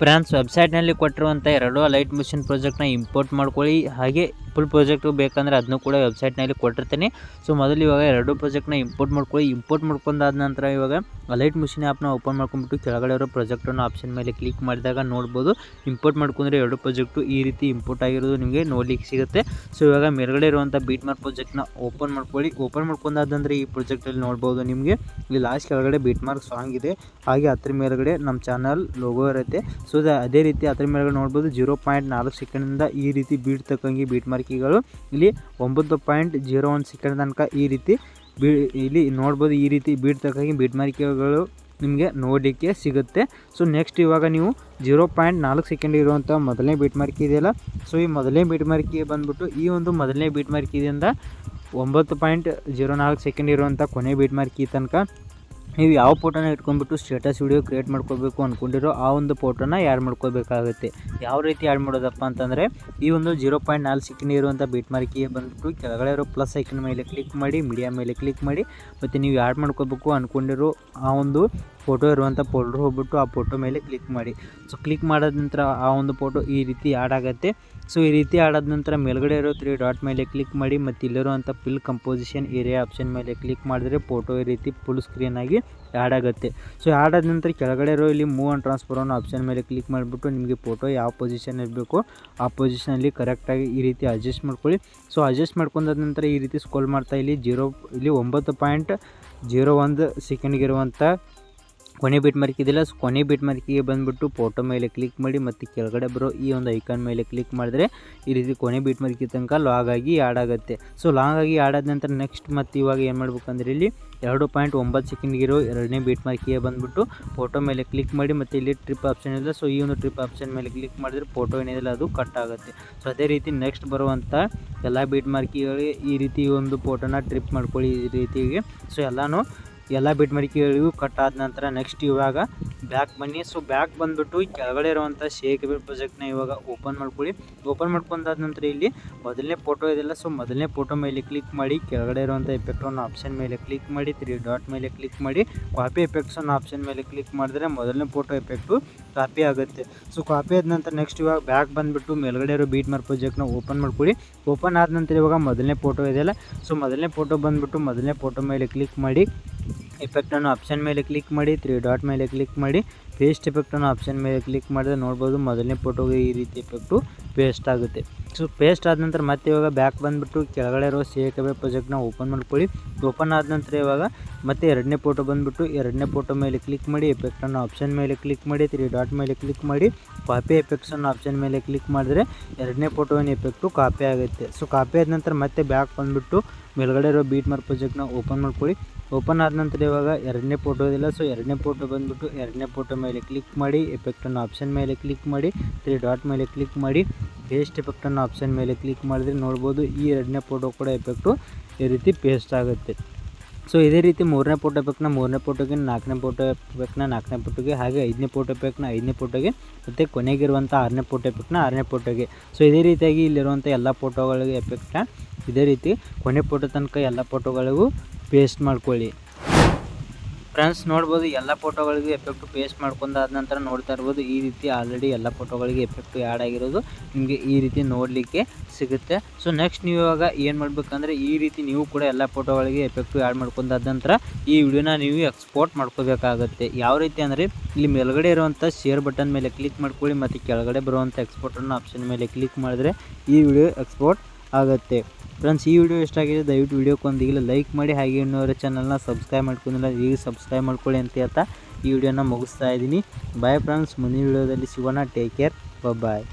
Friends ವೆಬ್ಸೈಟ್ನಲ್ಲಿ ಕೊಟ್ಟಿರುವಂಥ ಎರಡು ಲೈಟ್ ಮಿಷಿನ್ ಪ್ರಾಜೆಕ್ಟ್ನ ಇಂಪೋರ್ಟ್ ಮಾಡ್ಕೊಳ್ಳಿ. ಹಾಗೆ ಫುಲ್ ಪ್ರಾಜೆಕ್ಟು ಬೇಕಂದರೆ ಅದನ್ನು ಕೂಡ ವೆಬ್ಸೈಟ್ನಲ್ಲಿ ಕೊಟ್ಟಿರ್ತೀನಿ. ಸೊ, ಮೊದಲು ಇವಾಗ ಎರಡು ಪ್ರಾಜೆಕ್ಟ್ನ ಇಂಪೋರ್ಟ್ ಮಾಡ್ಕೊಳ್ಳಿ. ಇಂಪೋರ್ಟ್ ಮಾಡ್ಕೊಂಡಾದ ನಂತರ ಇವಾಗ ಲೈಟ್ ಮಿಷಿನ್ ಆ್ಯಪ್ನ ಓಪನ್ ಮಾಡ್ಕೊಂಡ್ಬಿಟ್ಟು ಕೆಳಗಡೆ ಇರೋ ಪ್ರಾಜೆಕ್ಟನ್ನು ಆಪ್ಷನ್ ಮೇಲೆ ಕ್ಲಿಕ್ ಮಾಡಿದಾಗ ನೋಡ್ಬೋದು. ಇಂಪೋರ್ಟ್ ಮಾಡ್ಕೊಂಡ್ರೆ ಎರಡು ಪ್ರಾಜೆಕ್ಟು ಈ ರೀತಿ ಇಂಪೋರ್ಟ್ ಆಗಿರೋದು ನಿಮಗೆ ನೋಡ್ಲಿಕ್ಕೆ ಸಿಗುತ್ತೆ. ಸೊ, ಇವಾಗ ಮೇಲ್ಗಡೆ ಇರುವಂಥ ಬೀಟ್ ಮಾರ್ಕ್ ಪ್ರಾಜೆಕ್ಟ್ನ ಓಪನ್ ಮಾಡ್ಕೊಳ್ಳಿ. ಓಪನ್ ಮಾಡ್ಕೊಂಡಾದಂದರೆ ಈ ಪ್ರಾಜೆಕ್ಟಲ್ಲಿ ನೋಡ್ಬೋದು ನಿಮಗೆ ಇಲ್ಲಿ ಲಾಸ್ಟ್ ಕೆಳಗಡೆ ಬೀಟ್ ಮಾರ್ಕ್ ಸಾಂಗ್ ಇದೆ. ಹಾಗೆ ಅದ್ರ ಮೇಲ್ಗಡೆ ನಮ್ಮ ಚಾನಲ್ ಲೋಗೋ ಇರುತ್ತೆ. ಸೊ ಅದೇ ರೀತಿ ಅದ್ರ ಮೇಲೆಗಳು ನೋಡ್ಬೋದು ಜೀರೋ ಪಾಯಿಂಟ್ ನಾಲ್ಕು ಸೆಕೆಂಡಿಂದ ಈ ರೀತಿ ಬೀಟ್ ತಕ್ಕಂಗೆ ಬೀಟ್ ಮಾರ್ಕಿಗಳು ಇಲ್ಲಿ ಒಂಬತ್ತು ಪಾಯಿಂಟ್ ಜೀರೋ ಒಂದು ಸೆಕೆಂಡ್ ತನಕ ಈ ರೀತಿ ಬೀ, ಇಲ್ಲಿ ನೋಡ್ಬೋದು ಈ ರೀತಿ ಬೀಟ್ ತಕ್ಕಂಗೆ ಬೀಟ್ ಮಾರ್ಕಿಗಳು ನಿಮಗೆ ನೋಡಲಿಕ್ಕೆ ಸಿಗುತ್ತೆ. ಸೊ ನೆಕ್ಸ್ಟ್ ಇವಾಗ ನೀವು ಜೀರೋ ಪಾಯಿಂಟ್ ನಾಲ್ಕು ಸೆಕೆಂಡ್ ಇರುವಂಥ ಮೊದಲನೇ ಬೀಟ್ ಮಾರ್ಕಿ ಇದೆಯಲ್ಲ? ಸೊ ಈ ಮೊದಲನೇ ಬೀಟ್ ಮಾರ್ಕಿ ಬಂದುಬಿಟ್ಟು ಈ ಒಂದು ಮೊದಲನೇ ಬೀಟ್ ಮಾರ್ಕಿದಿಂದ ಒಂಬತ್ತು ಪಾಯಿಂಟ್ ಜೀರೋ ನಾಲ್ಕು ಸೆಕೆಂಡ್ ಇರುವಂಥ ಕೊನೆ ಬೀಟ್ ಮಾರ್ಕಿ ತನಕ ನೀವು ಯಾವ ಫೋಟೋನ ಇಟ್ಕೊಂಡ್ಬಿಟ್ಟು ಸ್ಟೇಟಸ್ ವಿಡಿಯೋ ಕ್ರಿಯೇಟ್ ಮಾಡ್ಕೋಬೇಕು ಅಂದ್ಕೊಂಡಿರೋ ಆ ಒಂದು ಫೋಟೋನ ಆ್ಯಡ್ ಮಾಡ್ಕೋಬೇಕಾಗುತ್ತೆ? ಯಾವ ರೀತಿ ಆ್ಯಡ್ ಮಾಡೋದಪ್ಪ ಅಂತಂದರೆ, ಈ ಒಂದು ಜೀರೋ ಪಾಯಿಂಟ್ ನಾಲ್ಕು ಸೆಕೆಂಡ್ ಇರುವಂಥ ಬೀಟ್ ಮಾರ್ಕಿಗೆ ಬಂದುಬಿಟ್ಟು ಕೆಳಗಡೆ ಇರೋ ಪ್ಲಸ್ ಐಕನ್ ಮೇಲೆ ಕ್ಲಿಕ್ ಮಾಡಿ ಮೀಡಿಯಾ ಮೇಲೆ ಕ್ಲಿಕ್ ಮಾಡಿ, ಮತ್ತು ನೀವು ಆ್ಯಡ್ ಮಾಡ್ಕೋಬೇಕು ಅಂದ್ಕೊಂಡಿರೋ ಆ ಒಂದು ಫೋಟೋ ಇರುವಂಥ ಫೋಲ್ಡ್ರ್ ಹೋಗ್ಬಿಟ್ಟು ಆ ಫೋಟೋ ಮೇಲೆ ಕ್ಲಿಕ್ ಮಾಡಿ. ಸೊ ಕ್ಲಿಕ್ ಮಾಡಿದ ನಂತರ ಆ ಒಂದು ಫೋಟೋ ಈ ರೀತಿ ಆ್ಯಡ್ ಆಗುತ್ತೆ. ಸೊ ಈ ರೀತಿ ಆಡಾದ ನಂತರ ಮೇಲ್ಗಡೆ ಇರೋ ತ್ರೀ ಡಾಟ್ ಮೇಲೆ ಕ್ಲಿಕ್ ಮಾಡಿ ಮತ್ತು ಇಲ್ಲಿರುವಂಥ ಫಿಲ್ ಕಂಪೋಸಿಷನ್ ಏರಿಯಾ ಆಪ್ಷನ್ ಮೇಲೆ ಕ್ಲಿಕ್ ಮಾಡಿದ್ರೆ ಫೋಟೋ ಈ ರೀತಿ ಫುಲ್ ಸ್ಕ್ರೀನ್ ಆಗಿ ಆ್ಯಡ್ ಆಗುತ್ತೆ. ಸೊ ಆ್ಯಡ್ ಆದ ನಂತರ ಕೆಳಗಡೆ ಇರೋ ಇಲ್ಲಿ ಮೂವ್ ಆ್ಯಂಡ್ ಟ್ರಾನ್ಸ್ಫರ್ ಅನ್ನೋ ಆಪ್ಷನ್ ಮೇಲೆ ಕ್ಲಿಕ್ ಮಾಡಿಬಿಟ್ಟು ನಿಮಗೆ ಫೋಟೋ ಯಾವ ಪೊಸಿಷನ್ ಇರಬೇಕು ಆ ಪೊಸಿಷನಲ್ಲಿ ಕರೆಕ್ಟಾಗಿ ಈ ರೀತಿ ಅಡ್ಜಸ್ಟ್ ಮಾಡ್ಕೊಳ್ಳಿ. ಸೊ ಅಡ್ಜಸ್ಟ್ ಮಾಡ್ಕೊಂಡಾದ ನಂತರ ಈ ರೀತಿ ಸ್ಕೋಲ್ ಮಾಡ್ತಾ ಇಲ್ಲಿ ಜೀರೋ ಇಲ್ಲಿ ಒಂಬತ್ತು ಪಾಯಿಂಟ್ ಜೀರೋ ಒಂದು ಸೆಕೆಂಡ್ಗಿರುವಂಥ ಕೊನೆ ಬಿಟ್ ಮಾರ್ಕಿದಿಲ್ಲ ಸೊ ಕೊನೆ ಬಿಟ್ ಮಾರ್ಕಿಗೆ ಬಂದುಬಿಟ್ಟು ಫೋಟೋ ಮೇಲೆ ಕ್ಲಿಕ್ ಮಾಡಿ ಮತ್ತು ಕೆಳಗಡೆ ಬರೋ ಈ ಒಂದು ಐಕಾನ್ ಮೇಲೆ ಕ್ಲಿಕ್ ಮಾಡಿದ್ರೆ ಈ ರೀತಿ ಕೊನೆ ಬಿಟ್ ಮಾರ್ಕಿ ತನಕ ಲಾಗ್ ಆಗಿ ಆ್ಯಡ್ ಆಗುತ್ತೆ. ಸೊ ಲಾಗ್ ಆಗಿ ಆ್ಯಡ್ ಆದ ನಂತರ ನೆಕ್ಸ್ಟ್ ಮತ್ತು ಇವಾಗ ಏನು ಮಾಡ್ಬೇಕಂದ್ರೆ ಇಲ್ಲಿ ಎರಡು ಪಾಯಿಂಟ್ ಒಂಬತ್ತು ಸೆಕೆಂಡ್ಗಿರೋ ಎರಡನೇ ಬೀಟ್ ಮಾರ್ಕಿಗೆ ಬಂದುಬಿಟ್ಟು ಫೋಟೋ ಮೇಲೆ ಕ್ಲಿಕ್ ಮಾಡಿ ಮತ್ತು ಇಲ್ಲಿ ಟ್ರಿಪ್ ಆಪ್ಷನ್ ಇದೆ ಸೊ ಈ ಒಂದು ಟ್ರಿಪ್ ಆಪ್ಷನ್ ಮೇಲೆ ಕ್ಲಿಕ್ ಮಾಡಿದ್ರೆ ಫೋಟೋ ಏನಿದೆ ಅದು ಕಟ್ ಆಗುತ್ತೆ. ಸೊ ಅದೇ ರೀತಿ ನೆಕ್ಸ್ಟ್ ಬರುವಂಥ ಎಲ್ಲ ಬೀಟ್ ಮಾರ್ಕಿಗಳಿಗೆ ಈ ರೀತಿ ಒಂದು ಫೋಟೋನ ಟ್ರಿಪ್ ಮಾಡ್ಕೊಳ್ಳಿ ಈ ರೀತಿಗೆ. ಸೊ ಎಲ್ಲನೂ ಎಲ್ಲ ಬಿಟ್ ಮಡಿಕೆಗಳಿಗೂ ಕಟ್ ಆದ ನಂತರ ನೆಕ್ಸ್ಟ್ ಇವಾಗ ಬ್ಯಾಕ್ ಬನ್ನಿ. ಸೊ ಬ್ಯಾಕ್ ಬಂದುಬಿಟ್ಟು ಕೆಳಗಡೆ ಇರುವಂಥ ಶೇಕ್ ಬಿಟ್ ಪ್ರಾಜೆಕ್ಟ್ನ ಇವಾಗ ಓಪನ್ ಮಾಡ್ಕೊಳ್ಳಿ. ಓಪನ್ ಮಾಡ್ಕೊಂಡಾದ ನಂತರ ಇಲ್ಲಿ ಮೊದಲನೇ ಫೋಟೋ ಇದೆಲ್ಲ ಸೊ ಮೊದಲನೇ ಫೋಟೋ ಮೇಲೆ ಕ್ಲಿಕ್ ಮಾಡಿ, ಕೆಳಗಡೆ ಇರುವಂಥ ಎಫೆಕ್ಟ್ ಅನ್ನೋ ಆಪ್ಷನ್ ಮೇಲೆ ಕ್ಲಿಕ್ ಮಾಡಿ ತ್ರೀ ಡಾಟ್ ಮೇಲೆ ಕ್ಲಿಕ್ ಮಾಡಿ ಕಾಪಿ ಎಫೆಕ್ಟ್ಸ್ ಅನ್ನೋ ಆಪ್ಷನ್ ಮೇಲೆ ಕ್ಲಿಕ್ ಮಾಡಿದ್ರೆ ಮೊದಲನೇ ಫೋಟೋ ಎಫೆಕ್ಟು ಕಾಪಿ ಆಗುತ್ತೆ. ಸೊ ಕಾಪಿ ಆದ ನಂತರ ನೆಕ್ಸ್ಟ್ ಇವಾಗ ಬ್ಯಾಕ್ ಬಂದುಬಿಟ್ಟು ಮೇಲ್ಗಡೆ ಇರೋ ಬೀಟ್ ಮಾರ್ ಪ್ರಾಜೆಕ್ಟ್ನ ಓಪನ್ ಮಾಡ್ಕೊಳ್ಳಿ. ಓಪನ್ ಆದ ನಂತರ ಇವಾಗ ಮೊದಲನೇ ಫೋಟೋ ಇದೆಯಲ್ಲ ಸೊ ಮೊದಲನೇ ಫೋಟೋ ಬಂದುಬಿಟ್ಟು ಮೊದಲನೇ ಫೋಟೋ ಮೇಲೆ ಕ್ಲಿಕ್ ಮಾಡಿ ಎಫೆಕ್ಟನ್ನು ಆಪ್ಷನ್ ಮೇಲೆ ಕ್ಲಿಕ್ ಮಾಡಿ ತ್ರೀ ಡಾಟ್ ಮೇಲೆ ಕ್ಲಿಕ್ ಮಾಡಿ ಪೇಸ್ಟ್ ಎಫೆಕ್ಟನ್ನು ಆಪ್ಷನ್ ಮೇಲೆ ಕ್ಲಿಕ್ ಮಾಡಿದ್ರೆ ನೋಡ್ಬೋದು ಮೊದಲನೇ ಫೋಟೋಗೆ ಈ ರೀತಿ ಎಫೆಕ್ಟು ಪೇಸ್ಟ್ ಆಗುತ್ತೆ. ಸೊ ಪೇಸ್ಟ್ ಆದ ನಂತರ ಮತ್ತೆ ಇವಾಗ ಬ್ಯಾಕ್ ಬಂದುಬಿಟ್ಟು ಕೆಳಗಡೆ ಇರೋ ಸೇಕ್ ಅವೇ ಪ್ರಾಜೆಕ್ಟ್ನ ಓಪನ್ ಮಾಡ್ಕೊಳ್ಳಿ. ಓಪನ್ ಆದ ನಂತರ ಇವಾಗ ಮತ್ತೆ ಎರಡನೇ ಫೋಟೋ ಬಂದುಬಿಟ್ಟು ಎರಡನೇ ಫೋಟೋ ಮೇಲೆ ಕ್ಲಿಕ್ ಮಾಡಿ ಎಫೆಕ್ಟನ್ನು ಆಪ್ಷನ್ ಮೇಲೆ ಕ್ಲಿಕ್ ಮಾಡಿ ತ್ರೀ ಡಾಟ್ ಮೇಲೆ ಕ್ಲಿಕ್ ಮಾಡಿ ಕಾಪಿ ಎಫೆಕ್ಟ್ಸನ್ನು ಆಪ್ಷನ್ ಮೇಲೆ ಕ್ಲಿಕ್ ಮಾಡಿದ್ರೆ ಎರಡನೇ ಫೋಟೋವಿನ ಎಫೆಕ್ಟು ಕಾಪಿ ಆಗುತ್ತೆ. ಸೊ ಕಾಪಿ ಆದ ನಂತರ ಮತ್ತೆ ಬ್ಯಾಕ್ ಬಂದುಬಿಟ್ಟು ಮೇಲ್ಗಡೆ ಇರೋ ಬೀಟ್ ಮಾರ್ಕ್ ಪ್ರೊಜೆಕ್ಟ್ನ ಓಪನ್ ಮಾಡ್ಕೊಳ್ಳಿ. ಓಪನ್ ಆದ ನಂತರ ಇವಾಗ ಎರಡನೇ ಫೋಟೋ ಇದಿಲ್ಲ. ಸೊ ಎರಡನೇ ಫೋಟೋ ಬಂದುಬಿಟ್ಟು ಎರಡನೇ ಫೋಟೋ ಮೇಲೆ ಕ್ಲಿಕ್ ಮಾಡಿ ಎಫೆಕ್ಟನ್ನು ಆಪ್ಷನ್ ಮೇಲೆ ಕ್ಲಿಕ್ ಮಾಡಿ ತ್ರೀ ಡಾಟ್ ಮೇಲೆ ಕ್ಲಿಕ್ ಮಾಡಿ ಪೇಸ್ಟ್ ಎಫೆಕ್ಟನ್ನು ಆಪ್ಷನ್ ಮೇಲೆ ಕ್ಲಿಕ್ ಮಾಡಿದ್ರೆ ನೋಡ್ಬೋದು ಈ ಎರಡನೇ ಫೋಟೋ ಕೂಡ ಎಫೆಕ್ಟು ಈ ರೀತಿ ಪೇಸ್ಟ್ ಆಗುತ್ತೆ. ಸೊ ಇದೇ ರೀತಿ ಮೂರನೇ ಫೋಟೋ ಎಫೆಕ್ಟ್ನ ಮೂರನೇ ಫೋಟೋಗೆ ನಾಲ್ಕನೇ ಫೋಟೋ ಎಫೆಕ್ಟ್ನ ನಾಲ್ಕನೇ ಫೋಟೋಗೆ ಹಾಗೆ ಐದನೇ ಫೋಟೋ ಎಫೆಕ್ಟ್ನ ಐದನೇ ಫೋಟೋಗೆ ಮತ್ತು ಕೊನೆಗಿರುವಂಥ ಆರನೇ ಫೋಟೋ ಎಫೆಕ್ಟ್ನ ಆರನೇ ಫೋಟೋಗೆ ಸೊ ಇದೇ ರೀತಿಯಾಗಿ ಇಲ್ಲಿರುವಂಥ ಎಲ್ಲ ಫೋಟೋಗಳಿಗೆ ಎಫೆಕ್ಟ್ನ ಇದೇ ರೀತಿ ಕೊನೆ ಫೋಟೋ ತನಕ ಎಲ್ಲ ಫೋಟೋಗಳಿಗೂ ಪೇಸ್ಟ್ ಮಾಡ್ಕೊಳ್ಳಿ. ಫ್ರೆಂಡ್ಸ್ ನೋಡ್ಬೋದು ಎಲ್ಲ ಫೋಟೋಗಳಿಗೂ ಎಫೆಕ್ಟು ಪೇಸ್ಟ್ ಮಾಡ್ಕೊಂಡಾದ ನಂತರ ನೋಡ್ತಾ ಇರ್ಬೋದು. ಈ ರೀತಿ ಆಲ್ರೆಡಿ ಎಲ್ಲ ಫೋಟೋಗಳಿಗೆ ಎಫೆಕ್ಟು ಆ್ಯಡ್ ಆಗಿರೋದು. ನಿಮಗೆ ಈ ರೀತಿ ನೋಡಲಿಕ್ಕೆ ಸಿಗುತ್ತೆ. ಸೊ ನೆಕ್ಸ್ಟ್ ನೀವು ಇವಾಗ ಏನು ಮಾಡಬೇಕಂದ್ರೆ ಈ ರೀತಿ ನೀವು ಕೂಡ ಎಲ್ಲ ಫೋಟೋಗಳಿಗೆ ಎಫೆಕ್ಟು ಆ್ಯಡ್ ಮಾಡ್ಕೊಂಡಾದ ನಂತರ ಈ ವಿಡಿಯೋನ ನೀವು ಎಕ್ಸ್ಪೋರ್ಟ್ ಮಾಡ್ಕೋಬೇಕಾಗುತ್ತೆ. ಯಾವ ರೀತಿ ಅಂದರೆ ಇಲ್ಲಿ ಮೇಲ್ಗಡೆ ಇರುವಂಥ ಶೇರ್ ಬಟನ್ ಮೇಲೆ ಕ್ಲಿಕ್ ಮಾಡ್ಕೊಳ್ಳಿ, ಮತ್ತು ಕೆಳಗಡೆ ಬರುವಂಥ ಅನ್ನೋ ಆಪ್ಷನ್ ಮೇಲೆ ಕ್ಲಿಕ್ ಮಾಡಿದ್ರೆ ಈ ವಿಡಿಯೋ ಎಕ್ಸ್ಪೋರ್ಟ್ ಆಗುತ್ತೆ. ಫ್ರೆಂಡ್ಸ್, ಈ ವಿಡಿಯೋ ಇಷ್ಟ ಆಗಿದೆ ದಯವಿಟ್ಟು ವಿಡಿಯೋಕ್ಕೆ ಒಂದಿಲ್ಲ ಲೈಕ್ ಮಾಡಿ, ಹಾಗೆ ಇನ್ನೋರ ಚಾನಲ್ನ ಸಬ್ಸ್ಕ್ರೈಬ್ ಮಾಡ್ಕೊಂಡಿಲ್ಲ, ಈಗ ಸಬ್ಸ್ಕ್ರೈಬ್ ಮಾಡ್ಕೊಳ್ಳಿ ಅಂತ ಹೇಳ್ತಾ ಈ ವಿಡಿಯೋನ ಮುಗಿಸ್ತಾ ಇದ್ದೀನಿ. ಬಾಯ್ ಫ್ರೆಂಡ್ಸ್ ಮುಂದಿನ ವಿಡಿಯೋದಲ್ಲಿ ಸಿಗೋಣ. Take care bye